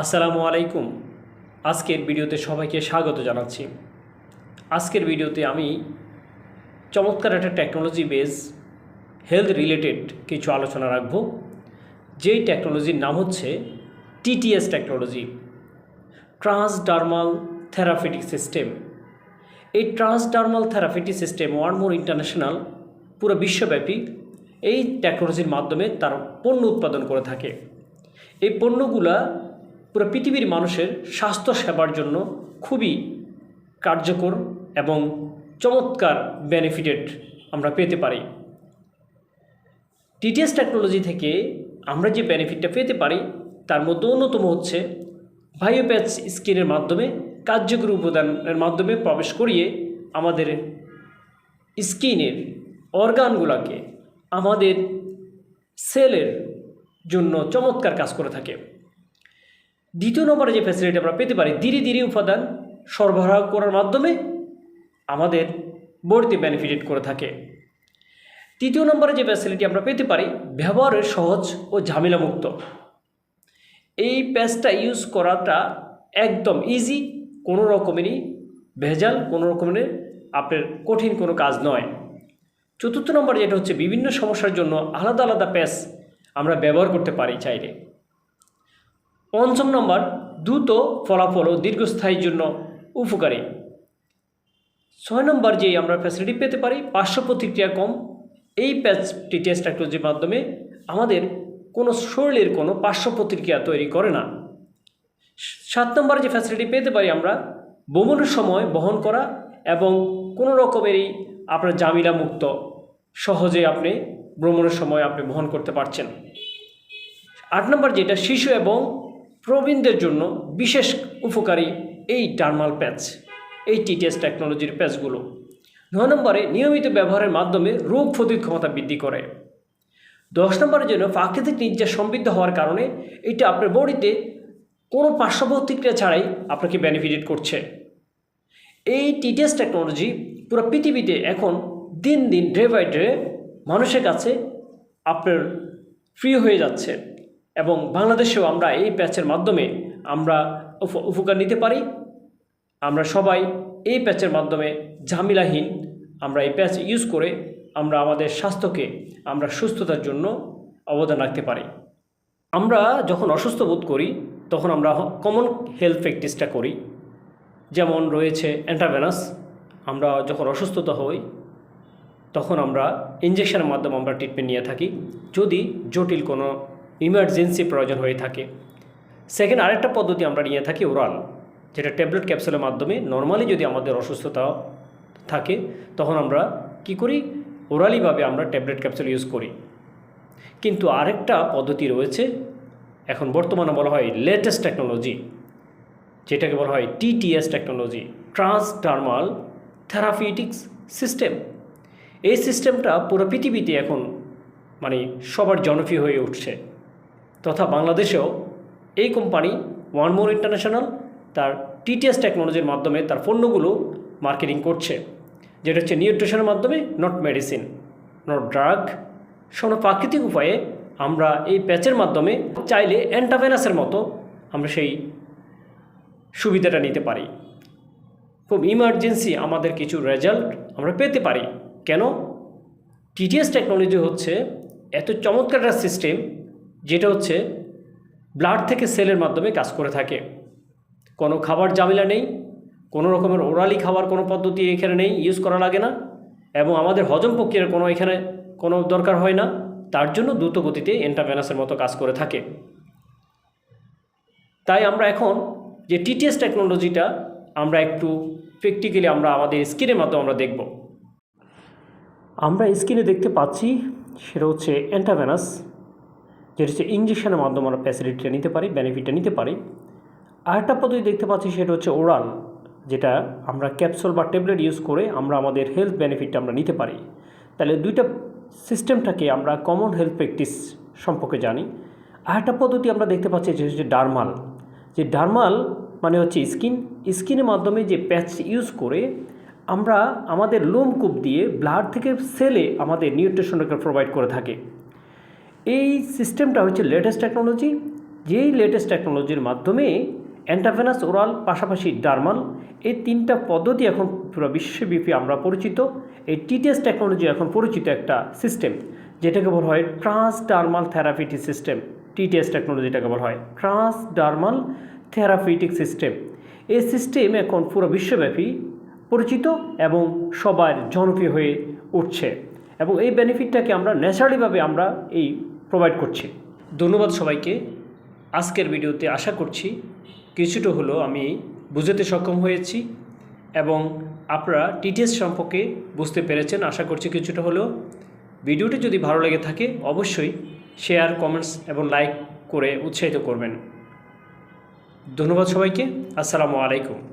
আসসালামু আলাইকুম। আজকের ভিডিওতে সবাইকে স্বাগত জানাচ্ছি। আজকের ভিডিওতে আমি চমৎকার একটা টেকনোলজি বেস হেলথ রিলেটেড কিছু আলোচনা রাখব। যেই টেকনোলজির নাম হচ্ছে TTS technology transdermal therapeutic system এই transdermal therapeutic system one more international পুরো বিশ্বব্যাপী এই টেকনোলজির মাধ্যমে তার পণ্য উৎপাদন করে থাকে। এই পণ্যগুলা পুরো পৃথিবীর মানুষের স্বাস্থ্য সেবার জন্য খুবই কার্যকর এবং চমৎকার বেনিফিটেড আমরা পেতে পারি। টিটিএস টেকনোলজি থেকে আমরা যে বেনিফিটটা পেতে পারি, তার মধ্যে অন্যতম হচ্ছে বায়োপ্যাচ স্কিনের মাধ্যমে কার্যকরী উপাদানের মাধ্যমে প্রবেশ করিয়ে আমাদের স্কিনের অর্গানগুলোকে আমাদের সেলের জন্য চমৎকার কাজ করে থাকে। দ্বিতীয় নম্বরে যে ফ্যাসিলিটি আমরা পেতে পারি, ধীরে ধীরে উপাদান সরবরাহ করার মাধ্যমে আমাদের বড়িতে বেনিফিটেড করে থাকে। তৃতীয় নম্বরে যে ফ্যাসিলিটি আমরা পেতে পারি ব্যবহারের সহজ ও ঝামেলামুক্ত। এই প্যাচটা ইউজ করাটা একদম ইজি কোনো রকমেরই ভেজাল, কোনো রকমের আপনার কঠিন কোনো কাজ নয়। চতুর্থ নম্বর যেটা হচ্ছে, বিভিন্ন সমস্যার জন্য আলাদা আলাদা প্যাচ আমরা ব্যবহার করতে পারি চাইলে। পঞ্চম নম্বর, দ্রুত ফলাফল ও দীর্ঘস্থায়ীর জন্য উপকারী। ছয় নম্বর যে আমরা ফ্যাসিলিটি পেতে পারি, পার্শ্ব প্রতিক্রিয়া কম, এই প্যাচ টিটিএস টেকনোলজির মাধ্যমে আমাদের কোনো শরীরের কোনো পার্শ্ব প্রতিক্রিয়া তৈরি করে না। সাত নম্বর যে ফ্যাসিলিটি পেতে পারি আমরা, ভ্রমণের সময় বহন করা এবং কোনো রকমেরই আপনার জামিলা মুক্ত, সহজে আপনি ভ্রমণের সময় আপনি বহন করতে পারছেন। আট নম্বর যেটা, শিশু এবং প্রবীণদের জন্য বিশেষ উপকারী এই টার্মাল প্যাচ, এই টিটিএস টেকনোলজির প্যাচগুলো। নয় নম্বরে নিয়মিত ব্যবহারের মাধ্যমে রোগ প্রতিরোধ ক্ষমতা বৃদ্ধি করে। দশ নম্বরের জন্য প্রাকৃতিক নির্যাস সমৃদ্ধ হওয়ার কারণে এটা আপনার বডিতে কোনো পার্শ্ব প্রতিক্রিয়া ছাড়াই আপনাকে বেনিফিটেড করছে। এই টিটিএস টেকনোলজি পুরো পৃথিবীতে এখন দিন দিন ডে বাই ডে মানুষের কাছে আপনার ফ্রি হয়ে যাচ্ছে। এবং বাংলাদেশেও আমরা এই প্যাচের মাধ্যমে আমরা উপ- উপকার নিতে পারি। আমরা সবাই এই প্যাচের মাধ্যমে ঝামেলাহীন আমরা এই প্যাচ ইউজ করে আমরা আমাদের স্বাস্থ্যকে আমরা সুস্থতার জন্য অবদান রাখতে পারি। আমরা যখন অসুস্থ বোধ করি, তখন আমরা কমন হেলথ প্র্যাকটিসটা করি। যেমন রয়েছে অ্যান্টাভেনাস আমরা যখন অসুস্থতা হই, তখন আমরা ইঞ্জেকশনের মাধ্যমে আমরা ট্রিটমেন্ট নিয়ে থাকি। যদি জটিল কোনো ইমার্জেন্সি প্রয়োজন হয়ে থাকে। সেকেন্ড আরেকটা পদ্ধতি আমরা নিয়ে থাকি ওরাল যেটা ট্যাবলেট ক্যাপসুলের মাধ্যমে নর্মালি যদি আমাদের অসুস্থতা থাকে, তখন আমরা কি করি? ওরালিভাবে আমরা ট্যাবলেট ক্যাপসুল ইউজ করি। কিন্তু আরেকটা পদ্ধতি রয়েছে, এখন বর্তমানে বলা হয় লেটেস্ট টেকনোলজি যেটাকে বলা হয় TTS technology transdermal therapeutics system এই সিস্টেমটা পুরো পৃথিবীতে এখন মানে সবার জনপ্রিয় হয়ে উঠছে। তথা বাংলাদেশেও এই কোম্পানি ওয়ান মোর ইন্টারন্যাশনাল তার টিটিএস টেকনোলজির মাধ্যমে তার পণ্যগুলো মার্কেটিং করছে, যেটা হচ্ছে নিউট্রিশনের মাধ্যমে নট মেডিসিন নট ড্রাগ কোনো প্রাকৃতিক উপায়ে আমরা এই প্যাচের মাধ্যমে চাইলে অ্যান্টাভেনাসের মতো আমরা সেই সুবিধাটা নিতে পারি। খুব ইমার্জেন্সি আমাদের কিছু রেজাল্ট আমরা পেতে পারি। কেন? টিটিএস টেকনোলজি হচ্ছে এত চমৎকার একটা সিস্টেম যেটা হচ্ছে ব্লাড থেকে সেলের মাধ্যমে কাজ করে থাকে। কোনো খাবার জামিলা নেই, কোনো রকমের ওরালি খাবার কোনো পদ্ধতি এখানে নেই ইউজ করা লাগে না এবং আমাদের হজম প্রক্রিয়ার কোনো এখানে কোনো দরকার হয় না, তার জন্য দ্রুত গতিতে এন্টারভেনাসের মতো কাজ করে থাকে। তাই আমরা এখন যে টিটিএস টেকনোলজিটা আমরা একটু প্র্যাকটিক্যালি আমরা আমাদের স্ক্রিনের মাধ্যমে আমরা দেখব। আমরা স্ক্রিনে দেখতে পাচ্ছি, সেটা হচ্ছে অ্যান্টাভেনাস যেটা হচ্ছে ইঞ্জেকশনের মাধ্যমে আমরা ফ্যাসিলিটিটা নিতে পারি বেনিফিটটা নিতে পারি। আরেকটা পদ্ধতি দেখতে পাচ্ছি সেটা হচ্ছে ওরাল যেটা আমরা ক্যাপসুল বা ট্যাবলেট ইউজ করে আমরা আমাদের হেলথ বেনিফিটটা আমরা নিতে পারি। তাহলে দুইটা সিস্টেমটাকে আমরা কমন হেলথ প্র্যাকটিস সম্পর্কে জানি। আরেকটা পদ্ধতি আমরা দেখতে পাচ্ছি যেটা হচ্ছে ডার্মাল যে ডার্মাল মানে হচ্ছে স্কিন স্কিনের মাধ্যমে যে প্যাচ ইউজ করে আমরা আমাদের লোমকূপ দিয়ে ব্লাড থেকে সেলে আমাদের নিউট্রিশনটাকে প্রোভাইড করে থাকে। এই সিস্টেমটা হচ্ছে লেটেস্ট টেকনোলজি যেই লেটেস্ট টেকনোলজির মাধ্যমে অ্যান্টাভেনাস ওরাল পাশাপাশি ডার্মাল এই তিনটা পদ্ধতি এখন পুরো বিশ্বব্যাপী আমরা পরিচিত। এই টিটিএস টেকনোলজি এখন পরিচিত একটা সিস্টেম যেটাকে বলা হয় ট্রান্সডার্মাল থেরাপিটিক সিস্টেম টিটিএস টেকনোলজিটাকে বলা হয় ট্রান্সডার্মাল থেরাপিউটিক সিস্টেম এই সিস্টেম এখন পুরো বিশ্বব্যাপী পরিচিত এবং সবার জনপ্রিয় হয়ে উঠছে। এবং এই বেনিফিটটাকে আমরা ন্যাচারালিভাবে আমরা এই প্রোভাইড করছি। ধন্যবাদ সবাইকে। আজকের ভিডিওতে আশা করছি কিছুটা হলো আমি বুঝতে সক্ষম হয়েছি এবং আপনারা টিটিএস সম্পর্কে বুঝতে পেরেছেন। আশা করছি কিছুটা হলেও ভিডিওটি যদি ভালো লেগে থাকে, অবশ্যই শেয়ার কমেন্টস এবং লাইক করে উৎসাহিত করবেন। ধন্যবাদ সবাইকে। আসসালামু আলাইকুম।